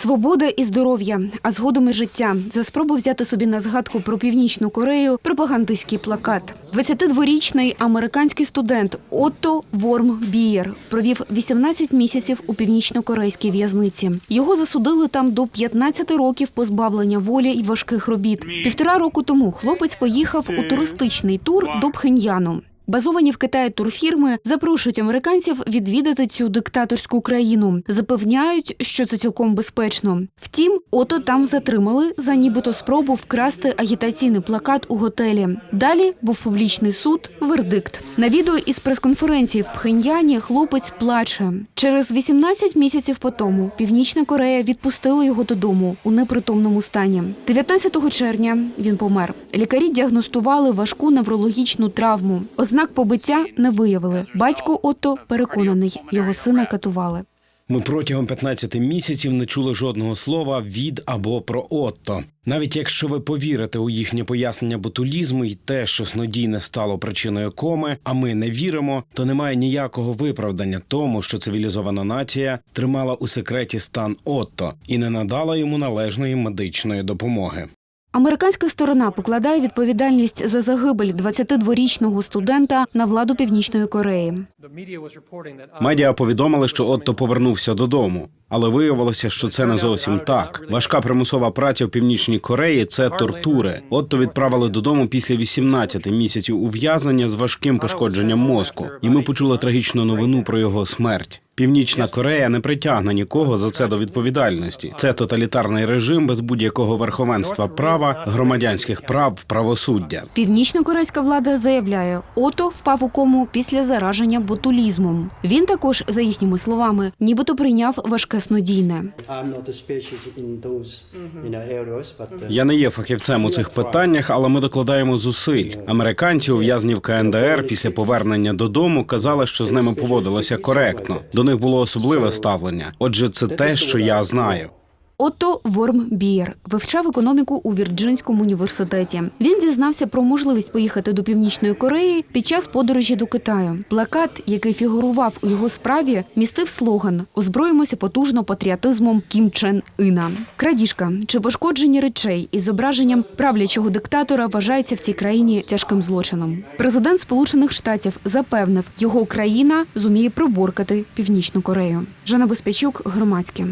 Свобода і здоров'я, а згодом і життя. За спробу взяти собі на згадку про північну Корею пропагандистський плакат. 22-річний американський студент Отто Ворм Бієр провів 18 місяців у північно-корейській в'язниці. Його засудили там до 15 років позбавлення волі і важких робіт. Півтора року тому хлопець поїхав у туристичний тур до Пхеньяну. Базовані в Китаї турфірми запрошують американців відвідати цю диктаторську країну. Запевняють, що це цілком безпечно. Втім, ото там затримали за нібито спробу вкрасти агітаційний плакат у готелі. Далі був публічний суд, вердикт. На відео із прес-конференції в Пхеньяні хлопець плаче. Через 18 місяців по тому Північна Корея відпустила його додому у непритомному стані. 19 червня він помер. Лікарі діагностували важку неврологічну травму. Ознак побиття не виявили. Батько Отто переконаний, його сина катували. Ми протягом 15 місяців не чули жодного слова від або про Отто. Навіть якщо ви повірите у їхнє пояснення ботулізму і те, що снодійне стало причиною коми, а ми не віримо, то немає ніякого виправдання тому, що цивілізована нація тримала у секреті стан Отто і не надала йому належної медичної допомоги. Американська сторона покладає відповідальність за загибель 22-річного студента на владу Північної Кореї. Медіа повідомили, що Отто повернувся додому, але виявилося, що це не зовсім так. Важка примусова праця в північній Кореї це тортури. Отто відправили додому після 18 місяців ув'язнення з важким пошкодженням мозку. І ми почули трагічну новину про його смерть. Північна Корея не притягне нікого за це до відповідальності. Це тоталітарний режим без будь-якого верховенства права, громадянських прав, правосуддя. Північно-корейська влада заявляє, ото впав у кому після зараження ботулізмом. Він також, за їхніми словами, нібито прийняв важке снодійне. Uh, Я не є фахівцем у цих питаннях, але ми докладаємо зусиль. Американці, ув'язні в КНДР після повернення додому, казали, що з ними поводилося коректно. До них було особливе ставлення. Отже, це те, що я знаю. Отто Ворм Бієр вивчав економіку у Вірджинському університеті. Він дізнався про можливість поїхати до Північної Кореї під час подорожі до Китаю. Плакат, який фігурував у його справі, містив слоган Озброїмося потужно патріотизмом Кім Чен Іна. Крадіжка чи пошкодження речей із зображенням правлячого диктатора вважається в цій країні тяжким злочином. Президент Сполучених Штатів запевнив, його країна зуміє приборкати Північну Корею. Жанна Безпечук, громадське.